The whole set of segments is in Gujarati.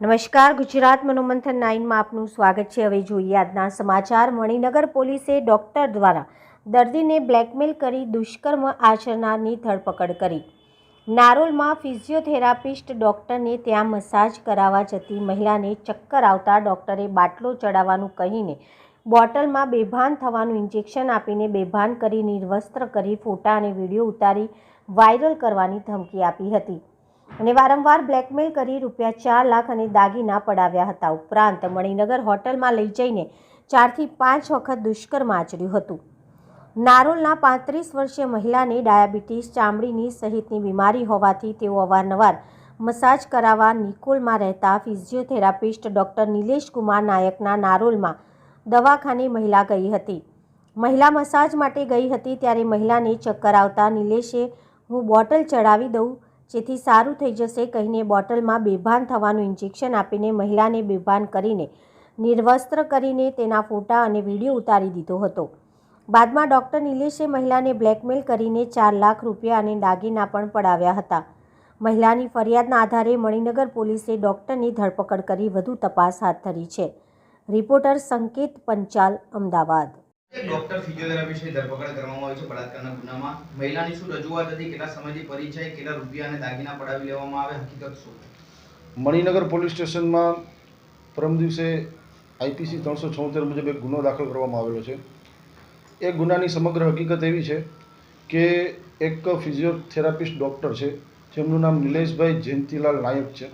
નમસ્કાર, ગુજરાત મનોમંથન નાઇનમાં આપનું સ્વાગત છે. હવે જોઈએ આજના સમાચાર. મણિનગર પોલીસે ડોક્ટર દ્વારા દર્દીને બ્લેકમેલ કરી દુષ્કર્મ આચરનારની ધરપકડ કરી. નારોલમાં ફિઝિયોથેરાપિસ્ટ ડોક્ટરને ત્યાં મસાજ કરાવવા જતી મહિલાને ચક્કર આવતા ડોક્ટરે બાટલો ચડાવવાનું કહીને બોટલમાં બેભાન થવાનું ઇન્જેક્શન આપીને બેભાન કરી, નિર્વસ્ત્ર કરી ફોટા અને વીડિયો ઉતારી વાયરલ કરવાની ધમકી આપી હતી. અને વારંવાર બ્લેકમેલ કરી રૂપિયા ચાર લાખ અને દાગીના પડાવ્યા હતા. ઉપરાંત મણિનગર હોટલમાં લઈ જઈને ચારથી પાંચ વખત દુષ્કર્મ આચર્યું હતું. નારોલના પાંત્રીસ વર્ષીય મહિલાને ડાયાબિટીસ, ચામડીની સહિતની બીમારી હોવાથી તેઓ અવારનવાર મસાજ કરાવવા નિકોલમાં રહેતા ફિઝિયોથેરાપિસ્ટ ડૉક્ટર નિલેશ કુમાર નાયકના નારોલમાં દવાખાને મહિલા ગઈ હતી. મહિલા મસાજ માટે ગઈ હતી ત્યારે મહિલાને ચક્કર આવતા નિલેશે, હું બોટલ ચડાવી દઉં જેથી સારું થઈ જશે કહીને બોટલમાં બેભાન થવાનું ઇન્જેક્શન આપીને મહિલાને બેભાન કરીને નિર્વસ્ત્ર કરીને તેના ફોટા અને વીડિયો ઉતારી દીધો હતો. બાદમાં ડૉક્ટર નિલેશે મહિલાને બ્લેકમેલ કરીને ચાર લાખ રૂપિયા અને દાગીના પણ પડાવ્યા હતા. મહિલાની ફરિયાદના આધારે મણિનગર પોલીસે ડૉક્ટરની ધરપકડ કરી વધુ તપાસ હાથ ધરી છે. રિપોર્ટર સંકેત પંચાલ, અમદાવાદ. એક ફિઝિયોથેરાપી છે, ધરપકડ કરવામાં આવી છે, બળાત્કારના ગુનામાં. મહિલાની શું રજૂઆત હતી, કેટલા સમયથી પરિચય કેટલા રૂપિયા અને દાગીના પડાવી લેવામાં આવે, હકીકત શું મણિનગર પોલીસ સ્ટેશનમાં પરમ દિવસે આઈપીસી ત્રણસો છોતેર મુજબ એક ગુનો દાખલ કરવામાં આવેલો છે. એ ગુનાની સમગ્ર હકીકત એવી છે કે એક ફિઝિયોથેરાપિસ્ટ ડૉક્ટર છે, જેમનું નામ નિલેશભાઈ જયંતિલાલ નાયક છે.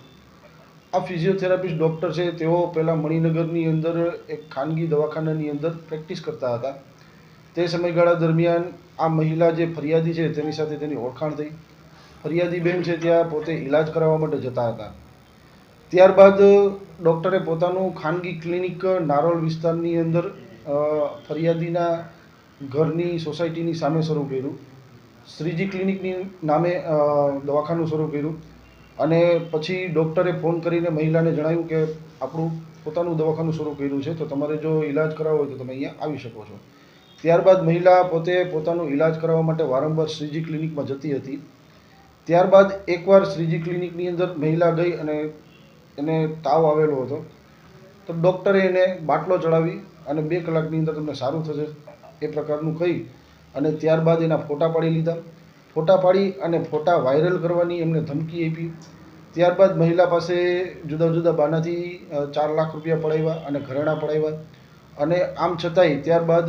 આ ફિઝિયોથેરાપિસ્ટ ડૉક્ટર છે, તેઓ પહેલાં મણિનગરની અંદર એક ખાનગી દવાખાનાની અંદર પ્રેક્ટિસ કરતા હતા. તે સમયગાળા દરમિયાન આ મહિલા જે ફરિયાદી છે, તેની સાથે તેની ઓળખાણ થઈ. ફરિયાદી બેન છે, ત્યાં પોતે ઈલાજ કરાવવા માટે જતા હતા. ત્યારબાદ ડૉક્ટરે પોતાનું ખાનગી ક્લિનિક નારોલ વિસ્તારની અંદર ફરિયાદીના ઘરની સોસાયટીની સામે શરૂ કર્યું. શ્રીજી ક્લિનિકની નામે દવાખાનું શરૂ કર્યું. અને પછી ડૉક્ટરે ફોન કરીને મહિલાને જણાવ્યું કે આપણું પોતાનું દવાખાનું શરૂ કર્યું છે, તો તમારે જો ઈલાજ કરાવવો હોય તો તમે અહીંયા આવી શકો છો. ત્યારબાદ મહિલા પોતે પોતાનું ઈલાજ કરાવવા માટે વારંવાર શ્રીજી ક્લિનિકમાં જતી હતી. ત્યારબાદ એકવાર શ્રીજી ક્લિનિકની અંદર મહિલા ગઈ અને એને તાવ આવેલો હતો. તો ડૉક્ટરે એને બાટલો ચડાવી અને બે કલાકની અંદર તમને સારું થશે એ પ્રકારનું કહી અને ત્યારબાદ એના ફોટા પાડી લીધા. ફોટા પાડી અને ફોટા વાયરલ કરવાની એમને ધમકી આપી. ત્યારબાદ મહિલા પાસે જુદા જુદા બાનાથી ચાર લાખ રૂપિયા પડાવ્યા અને ઘરેણાં પડાવ્યા. અને આમ છતાંય ત્યારબાદ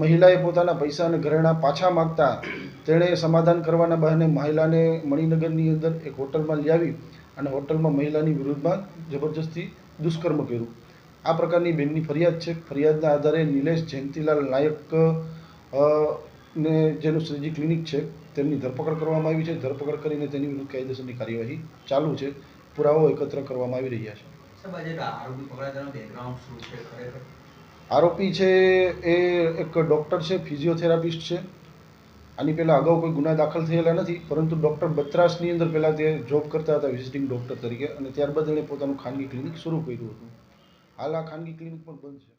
મહિલાએ પોતાના પૈસા અને ઘરેણાં પાછા માગતા તેણે સમાધાન કરવાના બહાને મહિલાને મણિનગરની અંદર એક હોટલમાં લઈ અને હોટલમાં મહિલાની વિરુદ્ધમાં જબરજસ્તી દુષ્કર્મ કર્યું. આ પ્રકારની બેનની ફરિયાદ છે. ફરિયાદના આધારે નિલેશ જયંતિલાલ નાયક ને જેનું શ્રીજી ક્લિનિક છે તેમની ધરપકડ કરવામાં આવી છે. ધરપકડ કરીને તેની વિરુદ્ધ કાયદેસરની કાર્યવાહી ચાલુ છે. પુરાવો એકત્ર કરવામાં આવી રહ્યા છે. આરોપી છે એ એક ડૉક્ટર છે ફિઝિયોથેરાપિસ્ટ છે. આની પહેલાં અગાઉ કોઈ ગુના દાખલ થયેલા નથી પરંતુ ડૉક્ટર બત્રાસની અંદર પહેલાં તે જોબ કરતા હતા વિઝિટિંગ ડૉક્ટર તરીકે. અને ત્યારબાદ એણે પોતાનું ખાનગી ક્લિનિક શરૂ કર્યું હતું. હાલ આ ખાનગી ક્લિનિક પણ બંધ છે.